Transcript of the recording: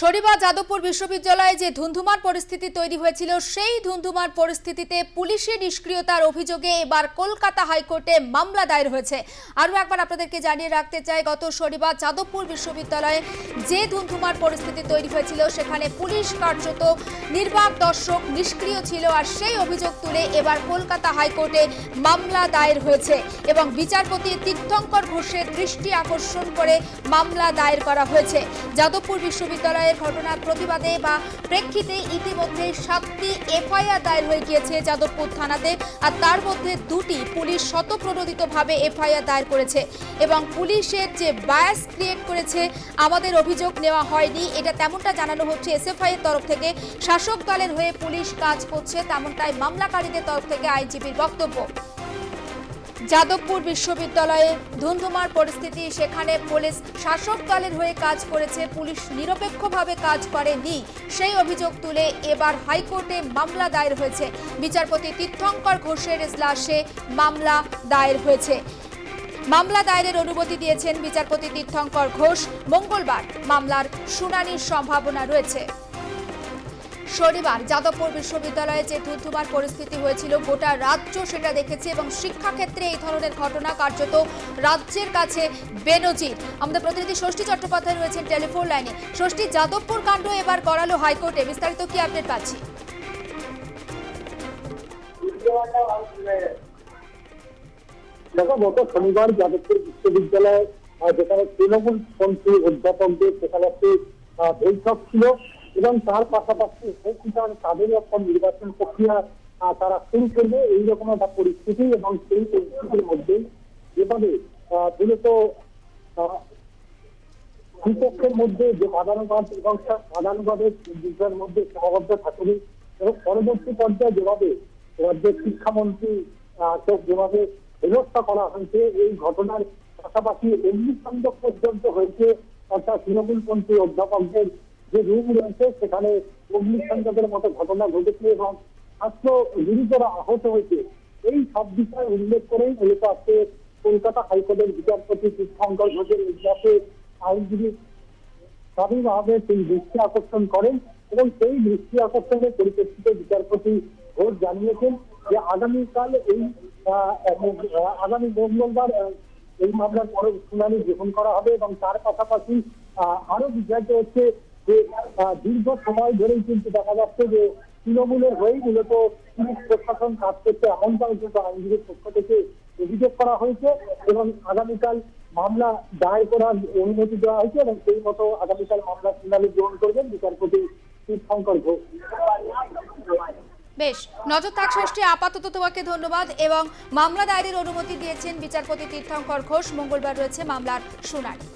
শনিবার যাদবপুর বিশ্ববিদ্যালয়ে যে ধুন্ধুমার পরিস্থিতি তৈরি হয়েছিল, সেই ধুন্ধুমার পরিস্থিতিতে পুলিশের নিষ্ক্রিয়তার অভিযোগে এবার কলকাতা হাইকোর্টে মামলা দায়ের হয়েছে। আরও একবার আপনাদেরকে জানিয়ে রাখতে চাই, গত শনিবার যাদবপুর বিশ্ববিদ্যালয়ে যে ধুন্ধুমার পরিস্থিতি তৈরি হয়েছিল, সেখানে পুলিশ কার্যত নির্বাক দর্শক নিষ্ক্রিয় ছিল আর সেই অভিযোগ তুলে এবার কলকাতা হাইকোর্টে মামলা দায়ের হয়েছে এবং বিচারপতি তীর্থঙ্কর ঘোষের দৃষ্টি আকর্ষণ করে মামলা দায়ের করা হয়েছে। যাদবপুর বিশ্ববিদ্যালয়ের ঘটনার প্রতিবাদে বা প্রেক্ষিতে ইতিমধ্যে সাতটি এফআইআর দায়ের হয়ে গিয়েছে যাদবপুর থানাতে, আর তার মধ্যে দুটি পুলিশ শতপ্রণোদিতভাবে এফআইআর দায়ের করেছে এবং পুলিশের যে বায়াস ক্রিয়েট করেছে, আমাদের অভিযোগ নেওয়া হয়নি। এটা তেমনটা জানানো হচ্ছে এসএফআই এর তরফ থেকে। শাসক দলের হয়ে পুলিশ কাজ করছে, তেমনটাই মামলাকারীদের তরফ থেকে আইনজীবীর বক্তব্য। যাদবপুর বিশ্ববিদ্যালয়ে ধুন্ধুমার পরিস্থিতি, সেখানে পুলিশ শাসক হয়ে কাজ করেছে। পুলিশ নিরপেক্ষভাবে কাজ করেনি। সেই অভিযোগ তুলে এবার হাইকোর্টে মামলা দায়ের হয়েছে। বিচারপতি তীর্থঙ্কর ঘোষের এজলাসে মামলা দায়ের হয়েছে। মামলা দায়েরের অনুমতি দিয়েছেন বিচারপতি তীর্থঙ্কর ঘোষ। মঙ্গলবার মামলার শুনানির সম্ভাবনা রয়েছে। শনিবার যাদবপুর বিশ্ববিদ্যালয়ে যে ধুধুমার পরিস্থিতি হয়েছিল, গোটা রাজ্য সেটা দেখেছে এবং শিক্ষাক্ষেত্রে এই ধরনের ঘটনা কার্যত রাজ্যের কাছে বেনজির। আমাদের প্রতিনিধি ষষ্ঠী চট্টোপাধ্যায় রয়েছেন টেলিফোন লাইনে। ষষ্ঠী যাদবপুর কাণ্ড এবার করালো হাইকোর্টে। বিস্তারিত কি আপডেট পাচ্ছি? দেখো, গত শনিবার যাদবপুর বিশ্ববিদ্যালয়ে যেখানে তৃণমূল পন্থী অধ্যাপকদের সেখানে একটি বৈঠক ছিল। এবং তার পাশাপাশি সেখানে তাদের একটা নির্বাচন প্রক্রিয়া তারা শুরু করবে এইরকম একটা পরিস্থিতি এবং সেই পরিস্থিতির মধ্যেই যেভাবে মূলত আহ, দুপক্ষের মধ্যে যে বাদানুবাদ এবং বাদানুবাদের বিষয়ের মধ্যে সীমাবদ্ধ থাকেনি এবং পরবর্তী পর্যায়ে যেভাবে রাজ্যের শিক্ষামন্ত্রী যেভাবে ব্যবস্থা করা হয়েছে এই ঘটনার পাশাপাশি অগ্নিকাণ্ড পর্যন্ত হয়েছে অর্থাৎ তৃণমূলপন্থী অধ্যাপকদের যে রুম রয়েছে, সেখানে অগ্নিসংযোগের মতো ঘটনা ঘটেছে এবং ছাত্র গুরুতর আহত হয়েছে। এই সব বিষয় উল্লেখ করেই মূলত আজকে কলকাতা হাইকোর্টের বিচারপতি তীর্থঙ্কর ঘোষের ইতিহাসে আইনজীবী স্বাভাবিকভাবে সেই দৃষ্টি আকর্ষণ করেন এবং সেই দৃষ্টি আকর্ষণের পরিপ্রেক্ষিতে বিচারপতি ঘোষ জানিয়েছেন যে আগামীকাল এই আগামী মঙ্গলবার এই মামলার পরে শুনানি গ্রহণ করা হবে এবং তার পাশাপাশি আরও বিষয়টি হচ্ছে যে দীর্ঘ সময় ধরেই কিন্তু দেখা যাচ্ছে যে তৃণমূলের হয়েই মূলত পুলিশ প্রশাসন কাজ করছে, এমনটাও কিন্তু আইনজীবীর পক্ষ থেকে অভিযোগ করা হয়েছে এবং আগামীকাল মামলা দায়ের করার অনুমতি দেওয়া হয়েছে এবং সেই মতো আগামীকাল মামলা শুনানি গ্রহণ করবেন বিচারপতি তীর্থঙ্কর ঘোষ। বেশ, নজর থাক ষষ্ঠী, আপাতত তোমাকে ধন্যবাদ এবং মামলা দায়েরের অনুমতি দিয়েছেন বিচারপতি তীর্থঙ্কর ঘোষ। মঙ্গলবার রয়েছে মামলার শুনানি।